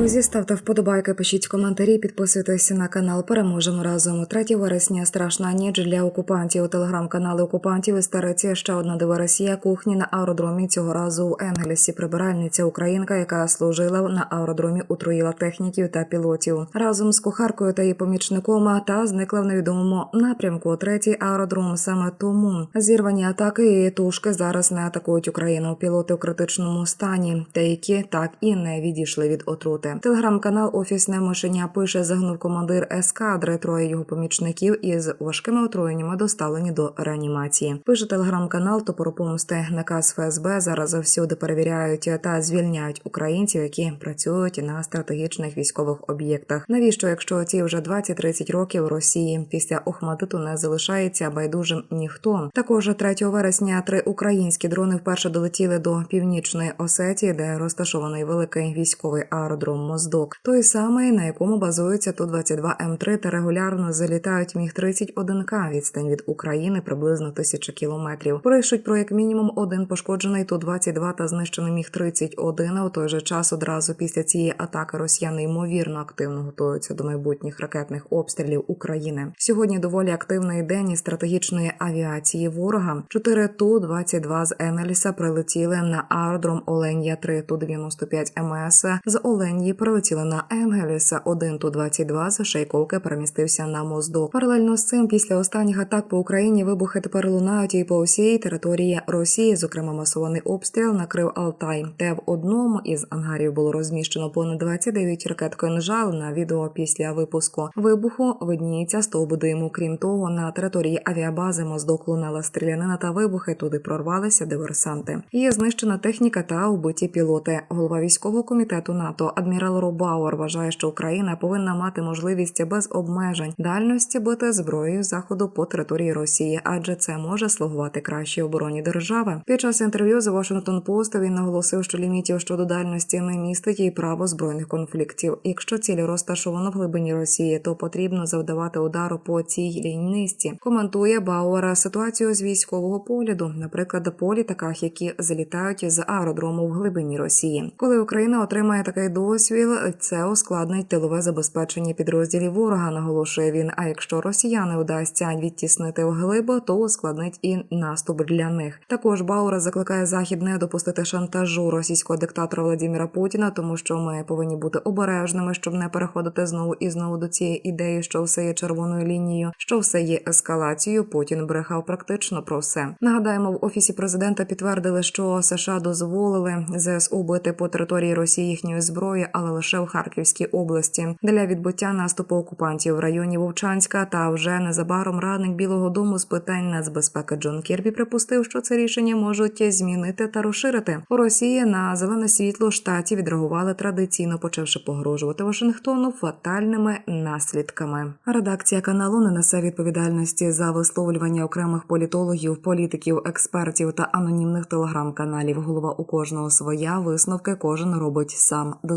Друзі, ставте вподобайки, пишіть коментарі, підписуйтесь на канал. Переможемо разом. 3 вересня страшна ніч для окупантів. Телеграм-канали окупантів істериці ще одна диверсія кухні на аеродромі. Цього разу у Енгельсі прибиральниця українка, яка служила на аеродромі, отруїла техніків та пілотів разом з кухаркою та її помічником та зникла в невідомому напрямку. Третій аеродром саме тому зірвані атаки і тушки зараз не атакують Україну. Пілоти у критичному стані, та які так і не відійшли від отрути. Телеграм-канал Офісне мишеня пише, загнув командир ескадри. Троє його помічників із важкими отруєннями доставлені до реанімації. Пише телеграм-канал Топоропомсти. Наказ ФСБ зараз всюди перевіряють та звільняють українців, які працюють на стратегічних військових об'єктах. Навіщо, якщо ці вже 20-30 років Росії після Охмадиту не залишається байдужим ніхто? Також 3 вересня три українські дрони вперше долетіли до північної Осетії, де розташований великий військовий аеродром Моздок, той самий, на якому базується ту 22 М3 та регулярно залітають міг 31 к відстань від України приблизно тисяча кілометрів. Пишуть про як мінімум один пошкоджений ту 22 та знищений міг 31 а У той же час одразу після цієї атаки росіяни ймовірно активно готуються до майбутніх ракетних обстрілів України. Сьогодні доволі активний день із стратегічної авіації ворога. Чотири ту 22 з Енельса прилетіли на аеродром Оленя 3 ту 95 МС з Оленії прилетіли на Енгеліса 1 ту 22 з Шейковки перемістився на Моздок. Паралельно з цим, після останніх атак по Україні вибухи тепер лунають і по всій території Росії, зокрема масований обстріл накрив Алтай, де в одному із ангарів було розміщено понад 29 ракет «Кинжал» на відео після випуску вибуху видніється стовбу диму. Крім того, на території авіабази Моздок лунала стрілянина та вибухи. Туди прорвалися диверсанти. Є знищена техніка та убиті пілоти. Голова військового комітету НАТО адмірал Робауер вважає, що Україна повинна мати можливість без обмежень дальності бити зброєю заходу по території Росії, адже це може слугувати кращій обороні держави. Під час інтерв'ю з Washington Post він наголосив, що лімітів щодо дальності не містить і право збройних конфліктів. Якщо ціль розташована в глибині Росії, то потрібно завдавати удару по цій лінійності. Коментує Бауера ситуацію з військового погляду, наприклад, по літаках, які залітають з аеродрому в глибині Росії. Коли Україна отримає такий досвід, це ускладнить тилове забезпечення підрозділів ворога, наголошує він. А якщо росіяни вдасться відтіснити вглиб, то ускладнить і наступ для них. Також Баура закликає захід не допустити шантажу російського диктатора Владимира Путіна, тому що ми повинні бути обережними, щоб не переходити знову і знову до цієї ідеї, що все є червоною лінією, що все є ескалацією. Путін брехав практично про все. Нагадаємо, в офісі президента підтвердили, що США дозволили ЗСУ бити по території Росії їхньої зброї, але лише в Харківській області для відбиття наступу окупантів в районі Вовчанська. Та вже незабаром радник Білого Дому з питань нацбезпеки Джон Кірбі припустив, що це рішення можуть змінити та розширити. У Росії на зелене світло штаті відреагували традиційно, почавши погрожувати Вашингтону фатальними наслідками. Редакція каналу не несе відповідальності за висловлювання окремих політологів, політиків, експертів та анонімних телеграм-каналів. Голова у кожного своя висновки кожен робить сам. До